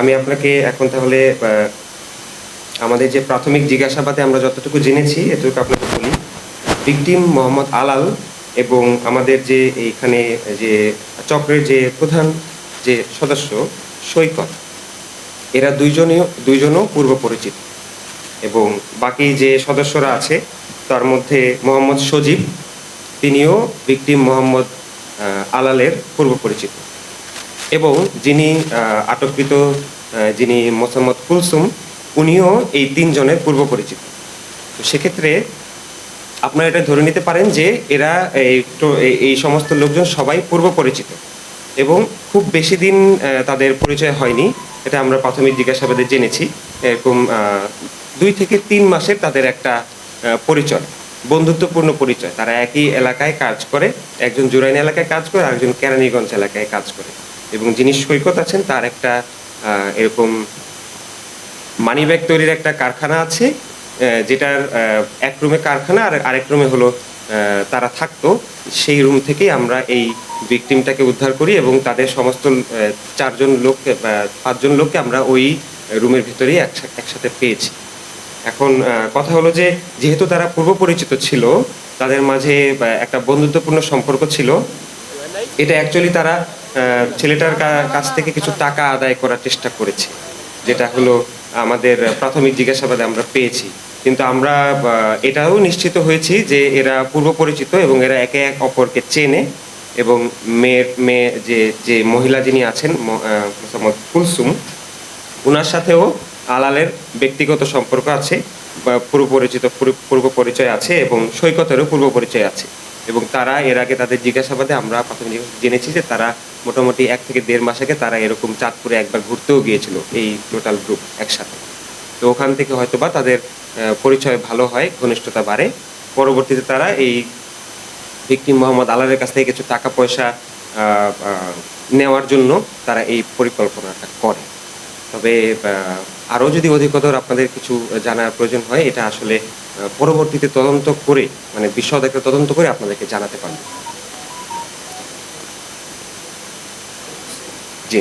আমি আপনাকে এখন তাহলে আমাদের যে প্রাথমিক জিজ্ঞাসাবাদে আমরা যতটুকু জেনেছি, এটুকু আপনাকে বলি। ভিকটিম মোহাম্মদ আলাল এবং আমাদের যে এইখানে যে চক্রের যে প্রধান যে সদস্য, সৈকত, এরা দুইজনই, দুইজনও পূর্ব পরিচিত এবং বাকি যে সদস্যরা আছে, তার মধ্যে মোহাম্মদ সজীব, তিনিও ভিকটিম মোহাম্মদ আলালের পূর্ব পরিচিত। এবং যিনি আটককৃত যিনি মোসাম্মদ কুলসুম, উনিও এই তিনজনের পূর্ব পরিচিত। সেক্ষেত্রে আপনারা এটা ধরে নিতে পারেন যে এরা এই সমস্ত লোকজন সবাই পূর্ব পরিচিত এবং খুব বেশি দিন তাদের পরিচয় হয়নি। এটা আমরা প্রাথমিক জিজ্ঞাসাবাদে জেনেছি। এরকম দুই থেকে তিন মাসের তাদের একটা পরিচয়, বন্ধুত্বপূর্ণ পরিচয়। তারা একই এলাকায় কাজ করে, একজন জুরাইন এলাকায় কাজ করে আর একজন কেরানীগঞ্জ এলাকায় কাজ করে। এবং যিনি সৈকত আছেন, তার একটা এরকম মানি ব্যাগ তৈরির একটা কারখানা আছে যেটার এক রুমে কারখানা আর আরেক রুমে হলো তারা থাকতো। সেই রুম থেকেই আমরা এই ভিকটিমটাকে উদ্ধার করি এবং তাদের সমস্ত চারজন লোককে পাঁচজন লোককে আমরা ওই রুমের ভিতরেই একসা- একসাথে পেয়েছি। এখন কথা হলো যে, যেহেতু তারা পূর্ব পরিচিত ছিল, তাদের মাঝে একটা বন্ধুত্বপূর্ণ সম্পর্ক ছিল, এটা অ্যাকচুয়ালি তারা ছেলেটার কাছ থেকে কিছু টাকা আদায় করার চেষ্টা করেছে যেটা হলো আমাদের প্রাথমিক জিজ্ঞাসাবাদে আমরা পেয়েছি। কিন্তু আমরা এটাও নিশ্চিত হয়েছি যে এরা পূর্ব পরিচিত এবং এরা একে এক অপরকে চেনে এবং মেয়ের মেয়ে যে যে মহিলা যিনি আছেন ম- আহ, মোসাম্মদ কুলসুম ওনার সাথেও আলালের ব্যক্তিগত সম্পর্ক আছে পূর্ব পরিচিত পূর্ব পরিচয় আছে এবং সৈকতেরও পূর্ব পরিচয় আছে। এবং তারা এর আগে তাদের জিজ্ঞাসাবাদে আমরা প্রথমে জেনেছি যে তারা মোটামুটি এক থেকে দেড় মাস আগে তারা এরকম চাঁদপুরে একবার ঘুরতেও গিয়েছিল এই টোটাল গ্রুপ একসাথে। তো ওখান থেকে হয়তো বা তাদের পরিচয় ভালো হয়, ঘনিষ্ঠতা বাড়ে। পরবর্তীতে তারা এই ভিকটিম মোহাম্মদ আলালের কাছ থেকে কিছু টাকা পয়সা নেওয়ার জন্য তারা এই পরিকল্পনাটা করে। তবে আরও যদি অধিকতর আপনাদের কিছু জানার প্রয়োজন হয়, এটা আসলে পরবর্তীতে তদন্ত করে মানে বিশদ একটা তদন্ত করে আপনাদেরকে জানাতে পারব। জি।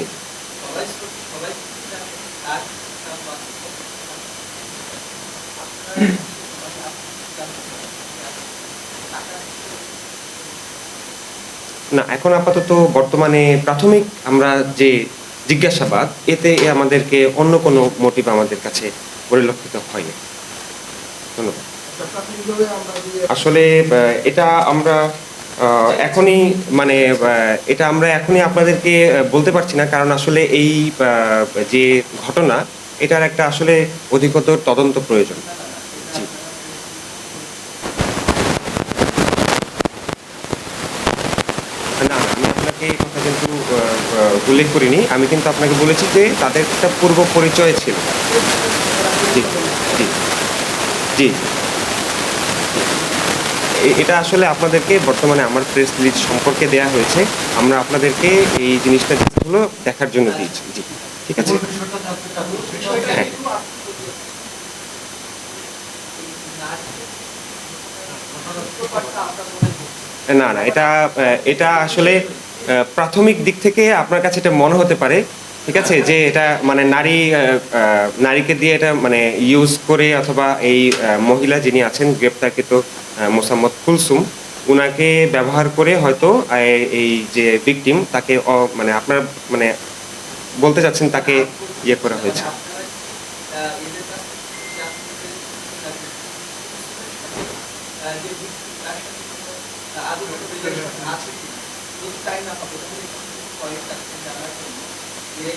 না, এখন আপাতত বর্তমানে প্রাথমিক আমরা যে জিজ্ঞাসাবাদ, এতে আমাদেরকে অন্য কোনো মোটিভ আমাদের কাছে পরিলক্ষিত হয়নি। ধন্যবাদ। আসলে এটা আমরা এখনই মানে এটা আমরা এখনই আপনাদেরকে বলতে পারছি না, কারণ আসলে এই যে ঘটনা, এটার একটা আসলে অধিকতর তদন্ত প্রয়োজন। না, আমি আপনাকে এই কথা কিন্তু উল্লেখ করিনি। আমি কিন্তু আপনাকে বলেছি যে, তাদের একটা পূর্ব পরিচয় ছিল। জি জি জি। এটা আসলে আপনাদেরকে বর্তমানে আমার প্রেস রিলিজ সম্পর্কে দেয়া হয়েছে। আমরা আপনাদেরকে এই জিনিসটা হলো দেখার জন্য দিয়েছি। জি, ঠিক আছে? হ্যাঁ। না না, এটা এটা আসলে প্রাথমিক দিক থেকে আপনার কাছে এটা মনে হতে পারে। ঠিক আছে? যে এটা মানে নারী নারীকে দিয়ে এটা মানে ইউজ করে অথবা এই মহিলা যিনি আছেন, গ্রেপ্তারকৃত মোসাম্মদ কুলসুম ওনাকে ব্যবহার করে হয়তো এই যে ভিকটিম তাকে মানে আপনার মানে বলতে চাচ্ছেন তাকে ইয়ে করা হয়েছে। ¿Sí?